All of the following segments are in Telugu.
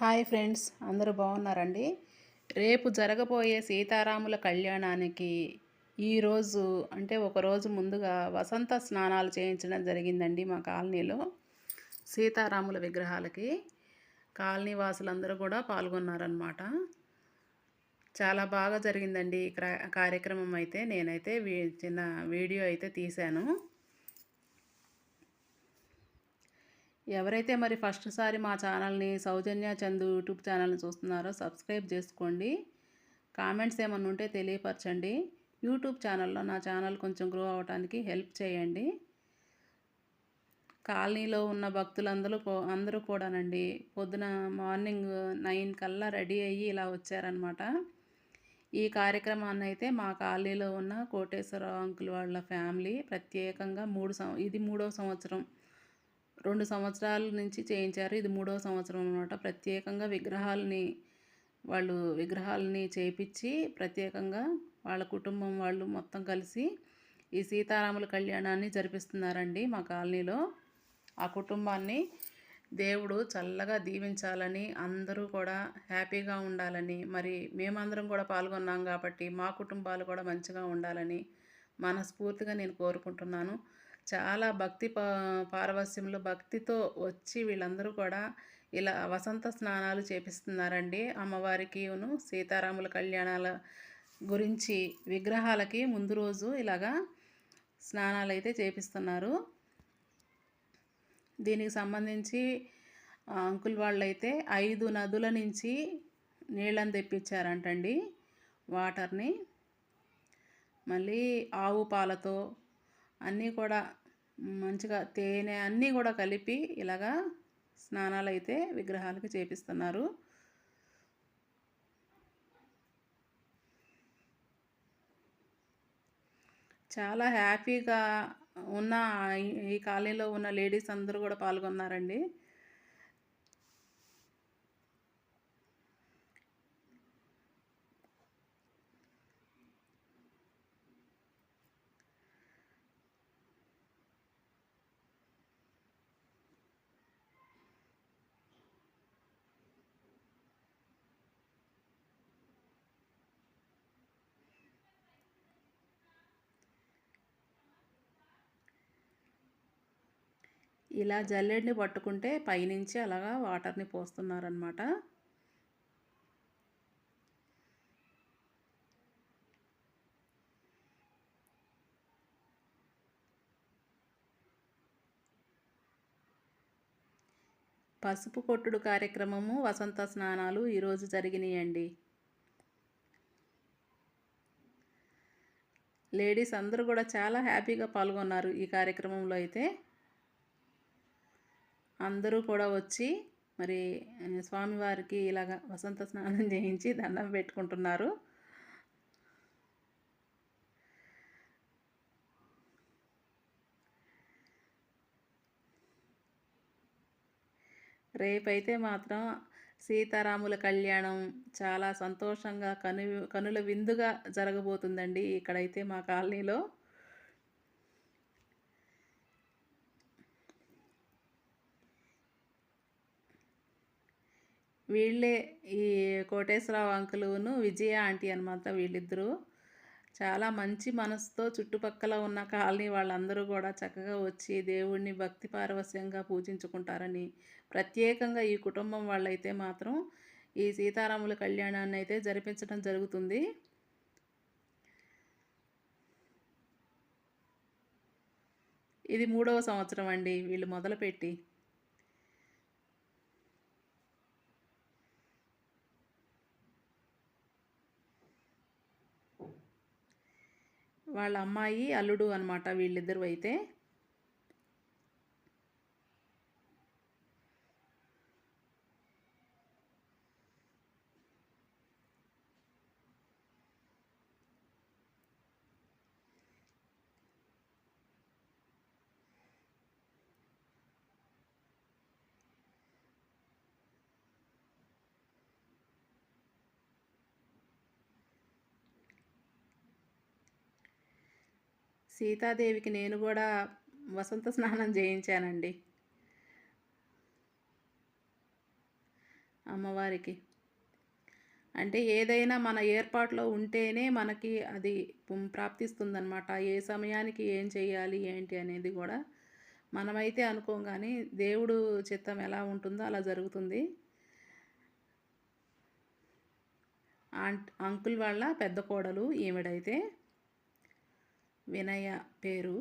హాయ్ ఫ్రెండ్స్ అందరూ బాగున్నారండి? రేపు జరగబోయే సీతారాముల కళ్యాణానికి ఈరోజు అంటే ఒకరోజు ముందుగా వసంత స్నానాలు చేయించడం జరిగిందండి మా కాలనీలో సీతారాముల విగ్రహాలకి. కాలనీ వాసులందరూ కూడా పాల్గొన్నారనమాట చాలా బాగా జరిగిందండి ఈ కార్యక్రమం అయితే. నేనైతే చిన్న వీడియో అయితే తీశాను. ఎవరైతే మరి ఫస్ట్ సారి మా ఛానల్ని సౌజన్య చందు యూట్యూబ్ ఛానల్ని చూస్తున్నారో సబ్స్క్రైబ్ చేసుకోండి. కామెంట్స్ ఏమన్నా ఉంటే తెలియపరచండి. యూట్యూబ్ ఛానల్లో నా ఛానల్ కొంచెం గ్రో అవడానికి హెల్ప్ చేయండి. కాలనీలో ఉన్న భక్తులందరూ అందరూ కూడానండి పొద్దున మార్నింగ్ నైన్ కల్లా రెడీ అయ్యి ఇలా వచ్చారనమాట ఈ కార్యక్రమాన్ని అయితే మా కాలనీలో ఉన్న కోటేశ్వరరావు అంకుల్ వాళ్ళ ఫ్యామిలీ ప్రత్యేకంగా మూడు సం ఇది మూడవ సంవత్సరం రెండు సంవత్సరాల నుంచి చేయించారు. ఇది మూడవ సంవత్సరం అనమాట ప్రత్యేకంగా విగ్రహాలని వాళ్ళు విగ్రహాలని చేపించి ప్రత్యేకంగా వాళ్ళ కుటుంబం వాళ్ళు మొత్తం కలిసి ఈ సీతారాముల కళ్యాణాన్ని జరిపిస్తున్నారండి మా కాలనీలో. ఆ కుటుంబాన్ని దేవుడు చల్లగా దీవించాలని అందరూ కూడా హ్యాపీగా ఉండాలని మరి మేమందరం కూడా పాల్గొన్నాం కాబట్టి మా కుటుంబాలు కూడా మంచిగా ఉండాలని మనస్ఫూర్తిగా నేను కోరుకుంటున్నాను. చాలా భక్తి పారవస్యంలో భక్తితో వచ్చి వీళ్ళందరూ కూడా ఇలా వసంత స్నానాలు చేపిస్తున్నారండి. అమ్మవారికిను సీతారాముల కళ్యాణాల గురించి విగ్రహాలకి ముందు రోజు ఇలాగా స్నానాలు అయితే చేపిస్తున్నారు. దీనికి సంబంధించి అంకుల్ వాళ్ళైతే ఐదు నదుల నుంచి నీళ్ళని తెప్పించారంటండి వాటర్ని. మళ్ళీ ఆవు పాలతో అన్నీ కూడా మంచిగా తేనె అన్నీ కూడా కలిపి ఇలాగా స్నానాలు అయితే విగ్రహాలకి చేపిస్తున్నారు. చాలా హ్యాపీగా ఉన్న ఈ కాలనీలో ఉన్న లేడీస్ అందరూ కూడా పాల్గొన్నారండి. ఇలా జల్లెడ్ని పట్టుకుంటే పైనుంచి అలాగా వాటర్ని పోస్తున్నారనమాట పసుపు కొట్టుడు కార్యక్రమము వసంత స్నానాలు ఈరోజు జరిగినాయండి. లేడీస్ అందరూ కూడా చాలా హ్యాపీగా పాల్గొన్నారు ఈ కార్యక్రమంలో అయితే. అందరూ కూడా వచ్చి మరి స్వామివారికి ఇలాగ వసంత స్నానం చేయించి దండం పెట్టుకుంటున్నారు. రేపైతే మాత్రం సీతారాముల కళ్యాణం చాలా సంతోషంగా కను కనుల విందుగా జరగబోతుందండి ఇక్కడైతే మా కాలనీలో. వీళ్ళే ఈ కోటేశ్వరరావు అంకులును విజయ ఆంటీ అనమాట వీళ్ళిద్దరూ. చాలా మంచి మనసుతో చుట్టుపక్కల ఉన్న కాలనీ వాళ్ళందరూ కూడా చక్కగా వచ్చి దేవుణ్ణి భక్తి పారవస్యంగా పూజించుకుంటారని ప్రత్యేకంగా ఈ కుటుంబం వాళ్ళైతే మాత్రం ఈ సీతారాముల కళ్యాణాన్ని అయితే జరిపించడం జరుగుతుంది. ఇది మూడవ సంవత్సరం అండి వీళ్ళు మొదలుపెట్టి. వాళ్ళ అమ్మాయి అల్లుడు అనమాట వీళ్ళిద్దరు అయితే. సీతాదేవికి నేను కూడా వసంత స్నానం చేయించానండి. అమ్మవారికి. అంటే ఏదైనా మన ఏర్పాట్లో ఉంటేనే మనకి అది ప్రాప్తిస్తుందన్నమాట. ఏ సమయానికి ఏం చేయాలి ఏంటి అనేది కూడా మనమైతే అనుకోం కానీ దేవుడు చిత్తం ఎలా ఉంటుందో అలా జరుగుతుంది. ఆంట్ అంకుల్ వాళ్ళ పెద్ద కోడలు ఈవిడైతే వినయ పేరు.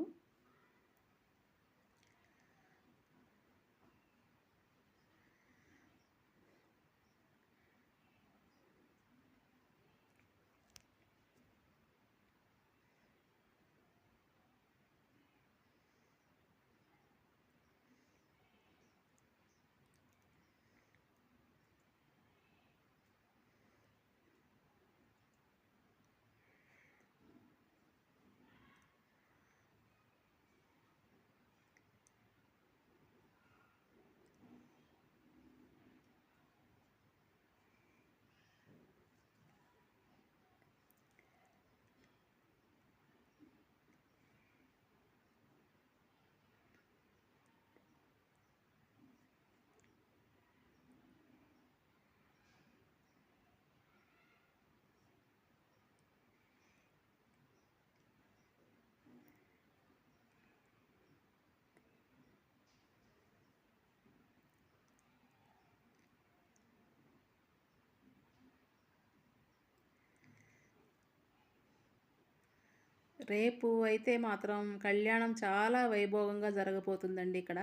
రేపు అయితే మాత్రం కళ్యాణం చాలా వైభోగంగా జరగబోతుందండి ఇక్కడ.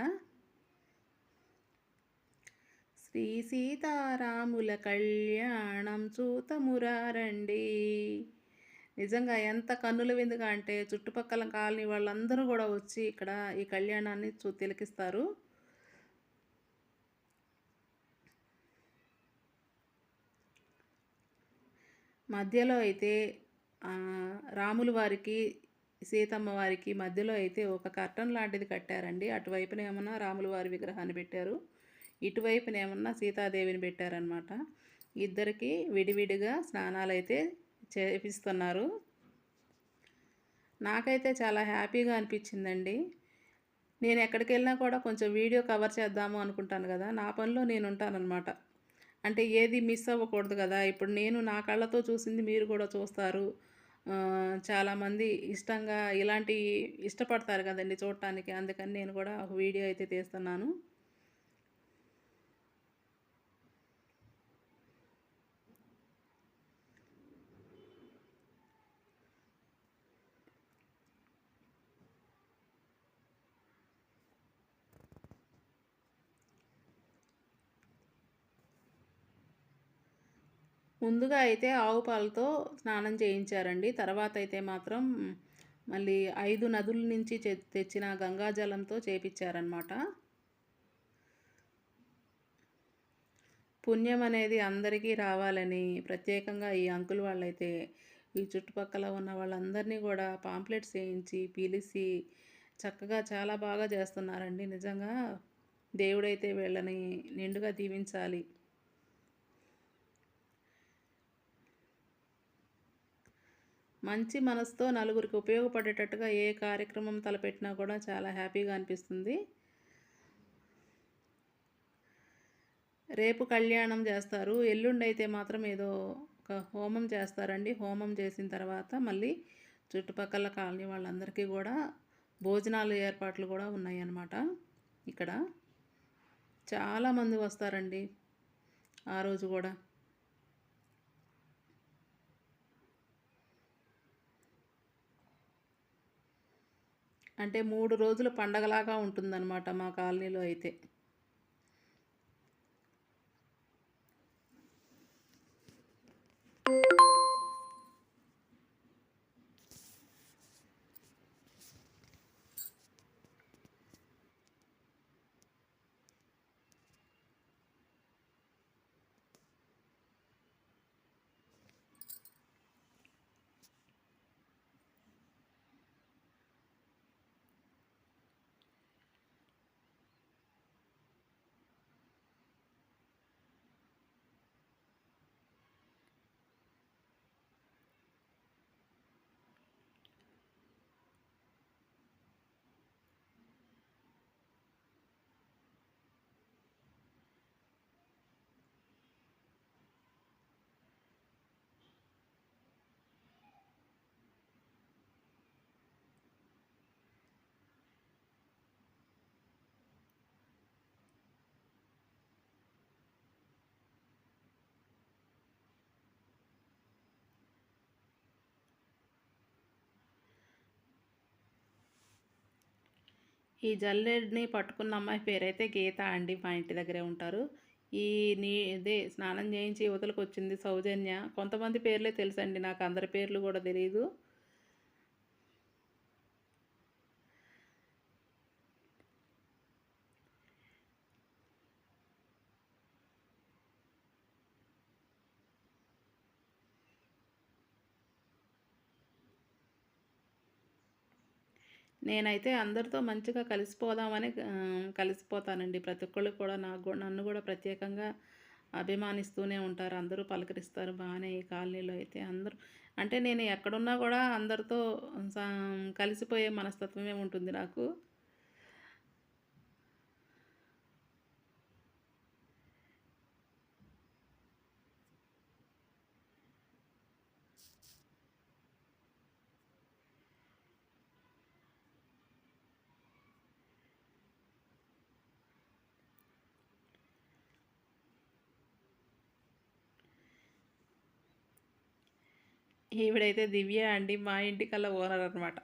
శ్రీ సీతారాముల కళ్యాణం చూతమురారండి. నిజంగా ఎంత కన్నుల విందుగా అంటే చుట్టుపక్కల కాలనీ వాళ్ళందరూ కూడా వచ్చి ఇక్కడ ఈ కళ్యాణాన్ని చూ తిలకిస్తారు. మధ్యలో అయితే రాములు వారికి సీతమ్మ వారికి మధ్యలో అయితే ఒక కర్టన్ లాంటిది కట్టారండి. అటువైపున ఏమన్నా రాములు వారి విగ్రహాన్ని పెట్టారు. ఇటువైపున ఏమన్నా సీతాదేవిని పెట్టారనమాట ఇద్దరికి విడివిడిగా స్నానాలు అయితే చేపిస్తున్నారు. నాకైతే చాలా హ్యాపీగా అనిపించిందండి. నేను ఎక్కడికి వెళ్ళినా కూడా కొంచెం వీడియో కవర్ చేద్దాము అనుకుంటాను కదా. నా పనిలో నేను ఉంటానన్నమాట అంటే ఏది మిస్ అవ్వకూడదు కదా. ఇప్పుడు నేను నా కళ్ళతో చూసింది మీరు కూడా చూస్తారు. చాలామంది ఇష్టంగా ఇలాంటి ఇష్టపడతారు కదండి చూడటానికి. అందుకని నేను కూడా ఒక వీడియో అయితే తీస్తున్నాను. ముందుగా అయితే ఆవు పాలతో స్నానం చేయించారండి. తర్వాత అయితే మాత్రం మళ్ళీ ఐదు నదుల నుంచి తెచ్చిన గంగాజలంతో చేపించారనమాట పుణ్యం అనేది అందరికీ రావాలని ప్రత్యేకంగా ఈ అంకుల్ వాళ్ళైతే ఈ చుట్టుపక్కల ఉన్న వాళ్ళందరినీ కూడా పాంప్లెట్స్ వేయించి పిలిచి చక్కగా చాలా బాగా చేస్తున్నారండి. నిజంగా దేవుడైతే వీళ్ళని నిండుగా దీవించాలి. మంచి మనసుతో నలుగురికి ఉపయోగపడేటట్టుగా ఏ కార్యక్రమం తలపెట్టినా కూడా చాలా హ్యాపీగా అనిపిస్తుంది. రేపు కళ్యాణం చేస్తారు. ఎల్లుండి అయితే మాత్రం ఏదో ఒక హోమం చేస్తారండి. హోమం చేసిన తర్వాత మళ్ళీ చుట్టుపక్కల కాలనీ వాళ్ళందరికీ కూడా భోజనాలు ఏర్పాట్లు కూడా ఉన్నాయి అన్నమాట ఇక్కడ చాలామంది వస్తారండి ఆ రోజు కూడా. అంటే మూడు రోజుల పండగలాగా ఉంటుందన్నమాట మా కాలనీలో అయితే. ఈ జల్లెడ్ని పట్టుకున్న అమ్మాయి పేరైతే గీత అండి మా ఇంటి దగ్గరే ఉంటారు. ఈ నీ ఇదే స్నానం చేయించి యువతలకు వచ్చింది సౌజన్య. కొంతమంది పేర్లే తెలుసండి నాకు అందరి పేర్లు కూడా తెలియదు నేనైతే అందరితో మంచిగా కలిసిపోదామని కలిసిపోతానండి. ప్రతి ఒక్కళ్ళు కూడా నాకు కూడా నన్ను కూడా ప్రత్యేకంగా అభిమానిస్తూనే ఉంటారు. అందరూ పలకరిస్తారు. బాగానే ఈ కాలనీలో అయితే అందరూ. అంటే నేను ఎక్కడున్నా కూడా అందరితో కలిసిపోయే మనస్తత్వమే ఉంటుంది నాకు. ఈవిడైతే దివ్య అండి మా ఇంటికల్లా ఓనర్ అనమాట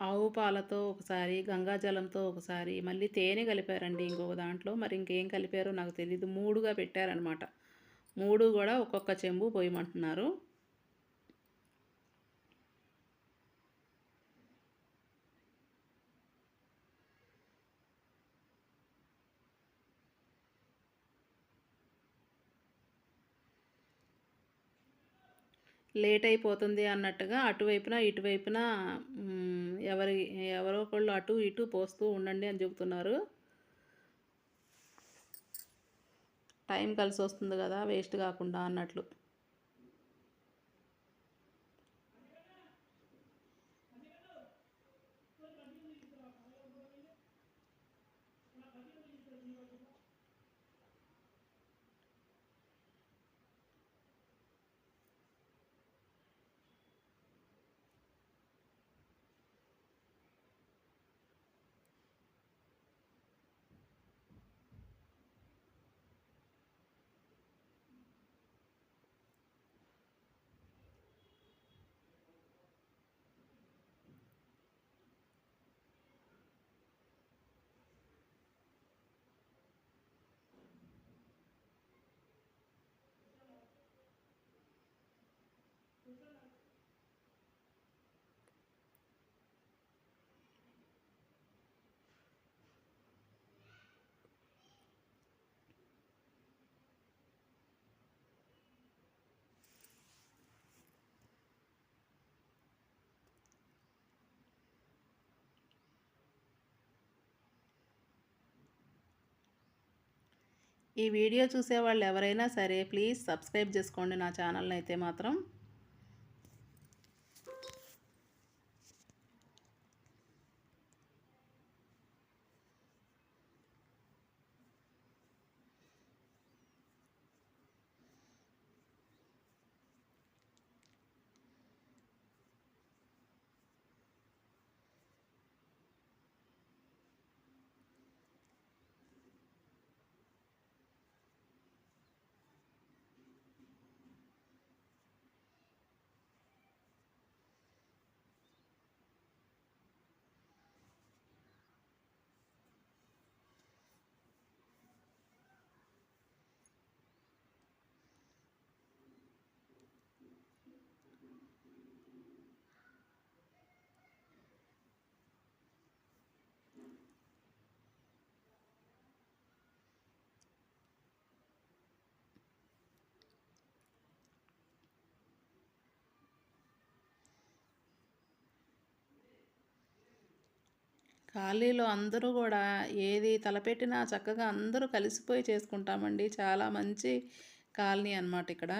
ఆవు పాలతో ఒకసారి గంగాజలంతో ఒకసారి మళ్ళీ తేనె కలిపారండి ఇంకొక దాంట్లో. మరి ఇంకేం కలిపారో నాకు తెలియదు మూడుగా పెట్టారనమాట మూడు కూడా ఒక్కొక్క చెంబు పోయమంటున్నారు. లేట్ అయిపోతుంది అన్నట్టుగా అటువైపున ఇటువైపున ఎవరి ఎవరో ఒకళ్ళు అటు ఇటు పోస్తూ ఉండండి అని చెబుతున్నారు. టైం కలిసి వస్తుంది కదా వేస్ట్ కాకుండా అన్నట్లు. ఈ వీడియో చూసే వాళ్ళు ఎవరైనా సరే ప్లీజ్ సబ్స్క్రైబ్ చేసుకోండి నా ఛానల్ని అయితే మాత్రం. ఖాళీలో అందరూ కూడా ఏది తలపెట్టినా చక్కగా అందరూ కలిసిపోయి చేసుకుంటామండి. చాలా మంచి కాలనీ అనమాట ఇక్కడ.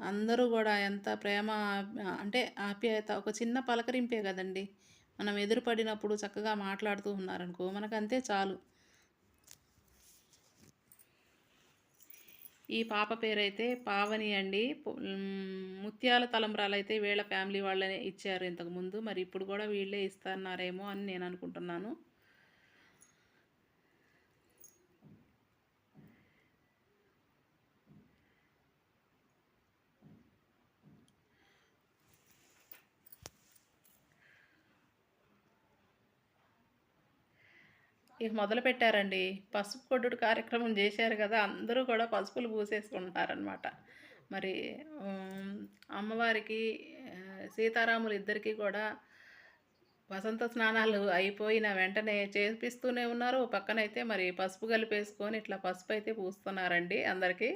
అందరూ కూడా ఎంత ప్రేమ అంటే ఆప్యాయత ఒక చిన్న పలకరింపే కదండి మనం ఎదురు పడినప్పుడు చక్కగా మాట్లాడుతూ ఉన్నారనుకో మనకంతే చాలు. ఈ పాప పేరైతే పావని అండి. ముత్యాల తలంబ్రాలు అయితే వీళ్ళ ఫ్యామిలీ వాళ్ళనే ఇచ్చారు ఇంతకుముందు. మరి ఇప్పుడు కూడా వీళ్ళే ఇస్తున్నారేమో అని నేను అనుకుంటున్నాను ఇక మొదలుపెట్టారండి. పసుపు కొట్టుడు కార్యక్రమం చేశారు కదా అందరూ కూడా పసుపులు పూసేసుకుంటున్నారనమాట. మరి అమ్మవారికి సీతారాములు ఇద్దరికీ కూడా వసంత స్నానాలు అయిపోయిన వెంటనే చేపిస్తూనే ఉన్నారు. పక్కనైతే మరి పసుపు కలిపేసుకొని ఇట్లా పసుపు అయితే పూస్తున్నారండి అందరికీ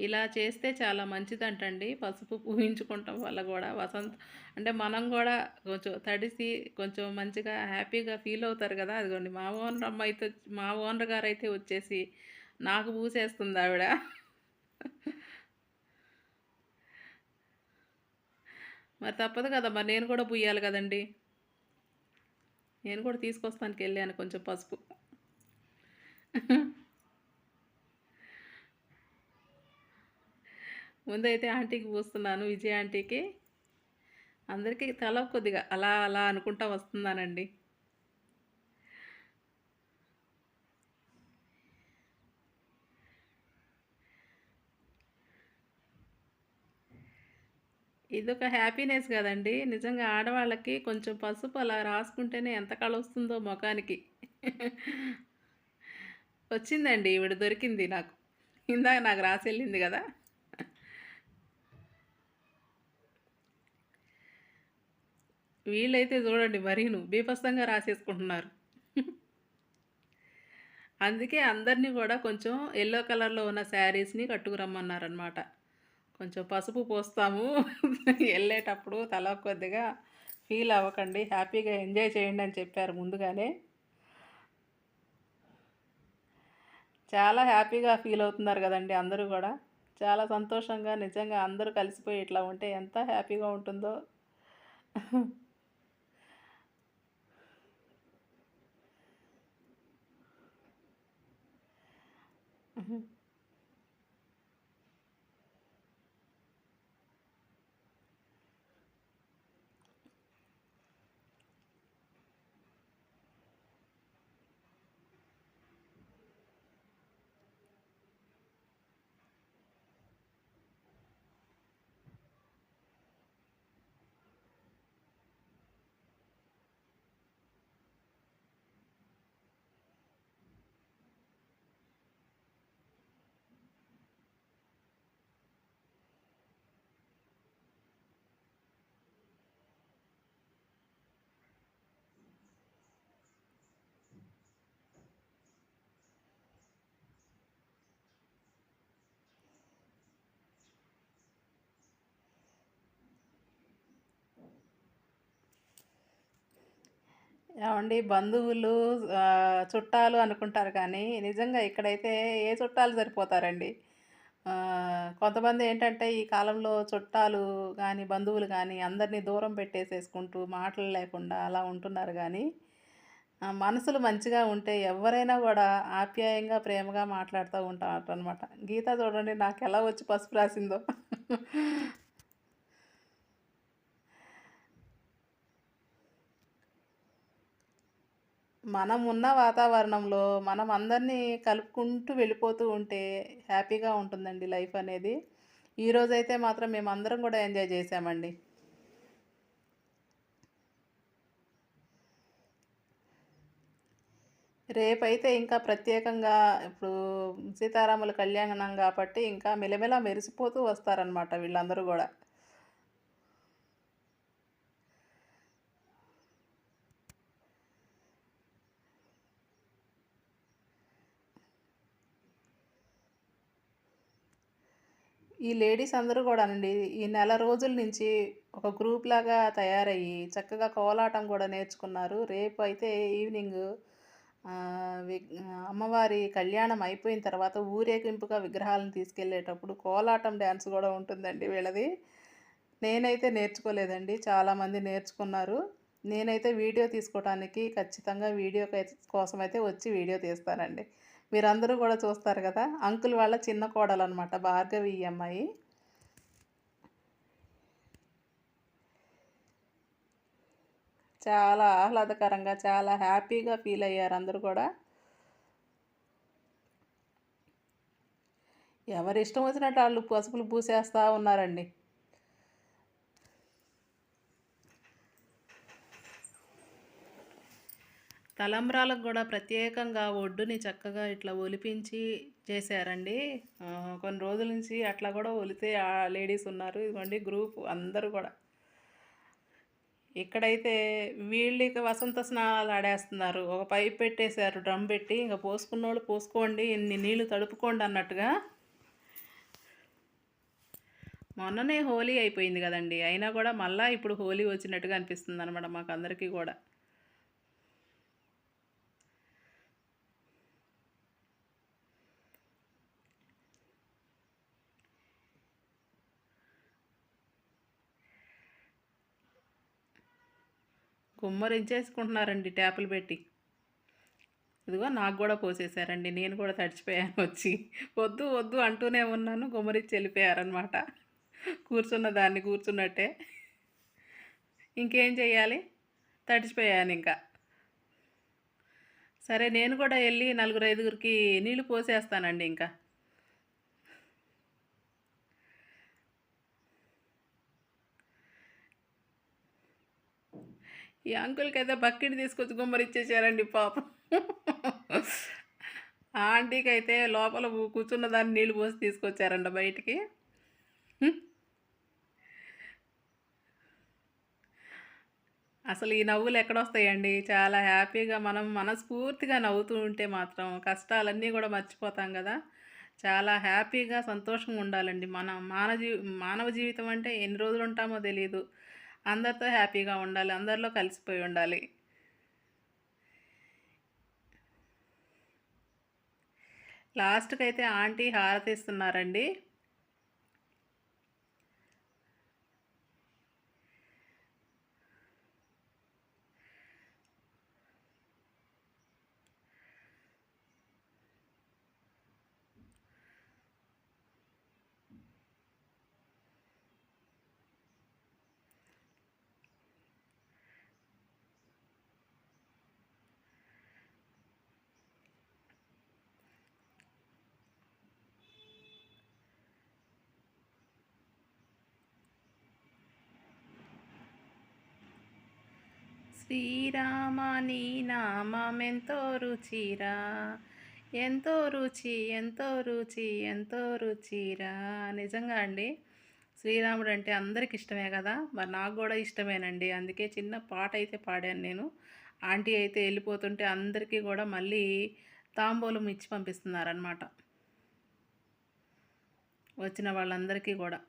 ఇలా చేస్తే చాలా మంచిదంటండి. పసుపు పూయించుకుంటం వల్ల కూడా వసంత అంటే మనం కూడా కొంచెం తడిసి కొంచెం మంచిగా హ్యాపీగా ఫీల్ అవుతారు కదా అదిగోండి మా ఓనర్ అమ్మ అయితే మా ఓనర్ గారు అయితే వచ్చేసి నాకు పూసేస్తుంది ఆవిడ మరి తప్పదు కదా మరి నేను కూడా పూయాలి కదండి నేను కూడా తీసుకొస్తానికెళ్ళాను కొంచెం పసుపు. ముందైతే ఆంటీకి పూస్తున్నాను. విజయ ఆంటీకి. అందరికీ తల కొద్దిగా అలా అలా అనుకుంటా వస్తున్నానండి. ఇదొక హ్యాపీనెస్ కదండి నిజంగా ఆడవాళ్ళకి కొంచెం పసుపు అలా రాసుకుంటేనే ఎంత కళొస్తుందో ముఖానికి వచ్చిందండి ఈవిడ దొరికింది నాకు. ఇందాక నాకు రాసి వెళ్ళింది కదా వీళ్ళైతే చూడండి మరీను బీభత్సంగా రాసేసుకుంటున్నారు. అందుకే అందరిని కూడా కొంచెం ఎల్లో కలర్‌లో ఉన్న శారీస్‌ని కట్టుకురమ్మన్నారనమాట. కొంచెం పసుపు పూస్తాము. వెళ్ళేటప్పుడు తల కొద్దిగా ఫీల్ అవ్వకండి. హ్యాపీగా ఎంజాయ్ చేయండి అని చెప్పారు ముందుగానే. చాలా హ్యాపీగా ఫీల్ అవుతున్నారు కదండి అందరూ కూడా చాలా సంతోషంగా నిజంగా అందరూ కలిసిపోయి ఇట్లా ఉంటే ఎంత హ్యాపీగా ఉంటుందో. ఏమండి బంధువులు చుట్టాలు అనుకుంటారు కానీ నిజంగా ఇక్కడైతే ఏ చుట్టాలు సరిపోతారండి. కొంతమంది ఏంటంటే ఈ కాలంలో చుట్టాలు కానీ బంధువులు కానీ అందరిని దూరం పెట్టేసేసుకుంటూ మాటలు లేకుండా అలా ఉంటున్నారు కానీ మనసులు మంచిగా ఉంటే ఎవరైనా కూడా ఆప్యాయంగా, ప్రేమగా మాట్లాడుతూ ఉంటారు అనమాట గీత చూడండి నాకు ఎలా వచ్చి పసుపు రాసిందో. మనం ఉన్న వాతావరణంలో మనం అందరినీ కలుపుకుంటూ వెళ్ళిపోతూ ఉంటే హ్యాపీగా ఉంటుందండి లైఫ్ అనేది. ఈరోజైతే మాత్రం మేమందరం కూడా ఎంజాయ్ చేశామండి. రేపైతే ఇంకా ప్రత్యేకంగా ఇప్పుడు సీతారాముల కళ్యాణం కాబట్టి ఇంకా మెలమెలా మెరిసిపోతూ వస్తారనమాట వీళ్ళందరూ కూడా ఈ లేడీస్ అందరూ కూడానండి ఈ నెల రోజుల నుంచి ఒక గ్రూప్ లాగా తయారయ్యి చక్కగా కోలాటం కూడా నేర్చుకున్నారు. రేపు అయితే ఈవినింగ్ వి- అమ్మవారి కళ్యాణం అయిపోయిన తర్వాత ఊరేగింపుగా విగ్రహాలను తీసుకెళ్ళేటప్పుడు కోలాటం డ్యాన్స్ కూడా ఉంటుందండి వీళ్ళది. నేనైతే నేర్చుకోలేదండి చాలామంది నేర్చుకున్నారు. నేనైతే వీడియో తీసుకోవడానికి ఖచ్చితంగా వీడియో కోసం అయితే వచ్చి వీడియో తీస్తానండి. మీరందరూ కూడా చూస్తారు కదా అంకుల్ వాళ్ళ చిన్న కోడలు అనమాట భార్గవి ఈ అమ్మాయి. చాలా ఆహ్లాదకరంగా చాలా హ్యాపీగా ఫీల్ అయ్యారు అందరూ కూడా. ఎవరి ఇష్టం వచ్చినట్టు వాళ్ళు పసుపులు పూసేస్తూ ఉన్నారండి. తలంబ్రాలకు కూడా ప్రత్యేకంగా ఒడ్డుని చక్కగా ఇట్లా ఒలిపించి చేశారండి. కొన్ని రోజుల నుంచి అట్లా కూడా ఒలితే ఆ లేడీస్ ఉన్నారు. ఇదిగోండి గ్రూప్ అందరూ కూడా. ఇక్కడైతే వీళ్ళకి వసంత స్నానాలు ఆడేస్తున్నారు. ఒక పైప్ పెట్టేశారు డ్రమ్ పెట్టి. ఇంకా పోసుకున్న వాళ్ళు పోసుకోండి ఇన్ని నీళ్ళు తడుపుకోండి అన్నట్టుగా. మొన్ననే హోలీ అయిపోయింది కదండి. అయినా కూడా మళ్ళీ ఇప్పుడు హోలీ వచ్చినట్టుగా అనిపిస్తుంది అనమాట మాకు అందరికీ కూడా. గుమ్మరించేసుకుంటున్నారండి ట్యాపులు పెట్టి. ఇదిగో నాకు కూడా పోసేసారండి నేను కూడా తడిచిపోయాను వచ్చి. వద్దు వద్దు అంటూనే ఉన్నాను. గుమ్మరించి వెళ్ళిపోయారనమాట కూర్చున్న దాన్ని కూర్చున్నట్టే. ఇంకేం చేయాలి తడిచిపోయాను ఇంకా. సరే నేను కూడా వెళ్ళి నలుగురు ఐదుగురికి నీళ్ళు పోసేస్తానండి ఇంకా. ఈ అంకుల్కి అయితే బకెట్ తీసుకొచ్చి గుమ్మరిచ్చేసారండి పాపం. ఆ ఆంటీకి అయితే లోపల కూర్చున్న దాన్ని నీళ్ళు పోసి తీసుకొచ్చారంట బయటికి. అసలు ఈ నవ్వులు ఎక్కడొస్తాయండి? చాలా హ్యాపీగా మనం మనస్ఫూర్తిగా నవ్వుతూ ఉంటే మాత్రం కష్టాలన్నీ కూడా మర్చిపోతాం కదా. చాలా హ్యాపీగా సంతోషంగా ఉండాలండి. మన మానవజీ మానవ జీవితం అంటే ఎన్ని రోజులు ఉంటామో తెలియదు అందరితో హ్యాపీగా ఉండాలి అందరిలో కలిసిపోయి ఉండాలి. లాస్ట్కి అయితే ఆంటీ హారతి శ్రీరామ నీ నామెంతో రుచిరా. ఎంతో రుచి ఎంతో రుచి ఎంతో రుచిరా. నిజంగా అండి శ్రీరాముడు అంటే అందరికి ఇష్టమే కదా. మరి నాకు కూడా ఇష్టమేనండి. అందుకే చిన్న పాట అయితే పాడాను నేను. ఆంటీ అయితే వెళ్ళిపోతుంటే అందరికీ కూడా మళ్ళీ తాంబూలం ఇచ్చి పంపిస్తున్నారనమాట వచ్చిన వాళ్ళందరికీ కూడా.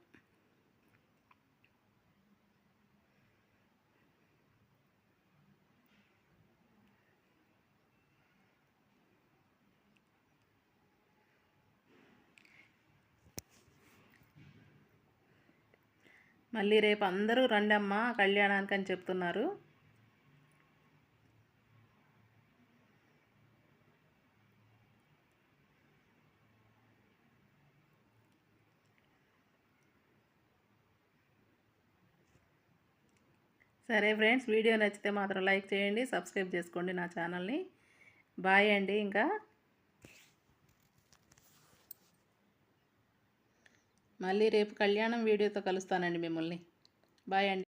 మళ్ళీ రేపు అందరూ రండమ్మా కళ్యాణానికి అని చెప్తున్నారు. సరే ఫ్రెండ్స్ వీడియో నచ్చితే మాత్రం లైక్ చేయండి సబ్స్క్రైబ్ చేసుకోండి నా ఛానల్ని. బాయ్ అండి ఇంకా. మళ్ళీ రేపు కళ్యాణం వీడియోతో కలుస్తానండి మిమ్మల్ని. బాయ్ అండి.